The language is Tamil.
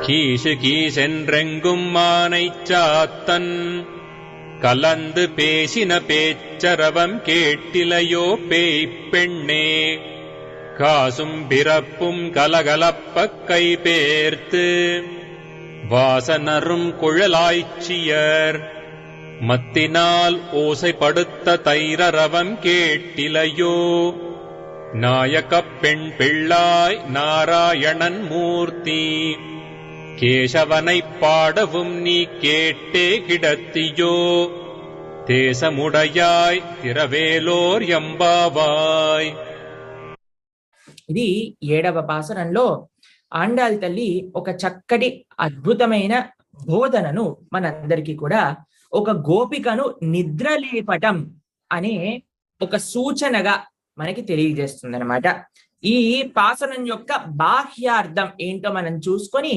கீசு கீசென்றெங்கும் மானை சாத்தன். கலந்து பேசின பேச்சரவம் கேட்டிலையோ பேய்ப் பெண்ணே காசும் பிறப்பும் கலகலப்பக் கைபேர்த்து வாசனரும் குழலாய்ச்சியர் மத்தினால் ஓசைப்படுத்த தைரரவம் கேட்டிலையோ. நாயகப் பெண் பிள்ளாய் நாராயணன் மூர்த்தி. கேசவனைப் பாடவும் நீ கேட்டே கிடத்தியோ தேசமுடையாய் திரவேலோர் எம்பாவாய் ఇది ఏడవ పాసరంలో ఆండాల్ తల్లి ఒక చక్కటి అద్భుతమైన బోధనను మనందరికీ కూడా ఒక గోపికను నిద్రలేపటం అనే ఒక సూచనగా మనకి తెలియజేస్తుంది అనమాట ఈ పాసనం యొక్క బాహ్యార్థం ఏంటో మనం చూసుకొని